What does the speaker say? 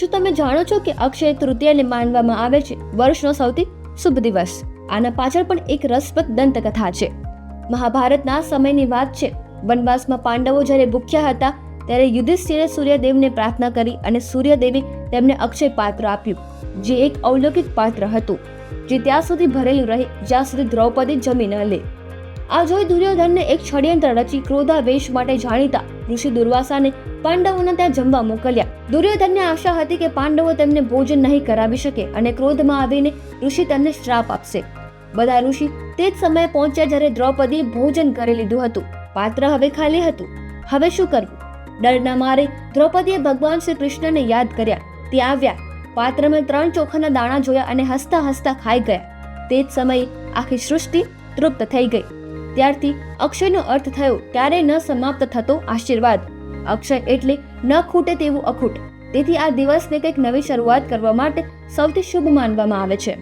શું તમે જાણો છો કે અક્ષય તૃતીયાને માનવામાં આવે છે? વર્ષનો સૌથી શુભ દિવસ. આના પાછળ પણ એક રસપ્રદ દંતકથા છે. મહાભારતના સમયની વાત છે. વનવાસમાં પાંડવો જ્યારે ભૂખ્યા હતા, ત્યારે યુધિષ્ઠિરે સૂર્યદેવને પ્રાર્થના કરી અને સૂર્યદેવે તેમને અક્ષય પાત્ર આપ્યું, જે એક અવલૌકિક પાત્ર હતું, જે ત્યાં સુધી ભરેલું રહે, જ્યાં સુધી દ્રૌપદી જમી ન લે. આ જોઈ દુર્યોધનને એક ષડયંત્ર રચી ક્રોધાવેશ માટે જાણીતા ઋષિ દુર્વાસાને પાંડવોને ત્યાં જમવા મોકલ્યા. દુર્યોધનને આશા હતી કે પાંડવો તેમને ભોજન નહીં કરાવી શકે અને ક્રોધમાં આવીને ઋષિ તેમને શ્રાપ આપશે. બધા ઋષિ તે જ સમયે પહોંચ્યા જ્યારે દ્રૌપદીએ ભોજન કરી લીધું હતું. પાત્ર હવે ખાલી હતું. હવે શું કરવું? ડરના મારે દ્રૌપદીએ ભગવાન શ્રી કૃષ્ણને યાદ કર્યા. તે આવ્યા. પાત્રમાં ત્રણ ચોખાના દાણા જોયા અને હસતા હસતા ખાઈ ગયા. તે જ સમયે આખી સૃષ્ટિ તૃપ્ત થઈ ગઈ. ત્યારથી અક્ષયનો અર્થ થયો ત્યારે ન સમાપ્ત થતો આશીર્વાદ. અક્ષય એટલે ન ખૂટે તેવું અખૂટ. તેથી આ દિવસને કંઈક નવી શરૂઆત કરવા માટે સૌથી શુભ માનવામાં આવે છે.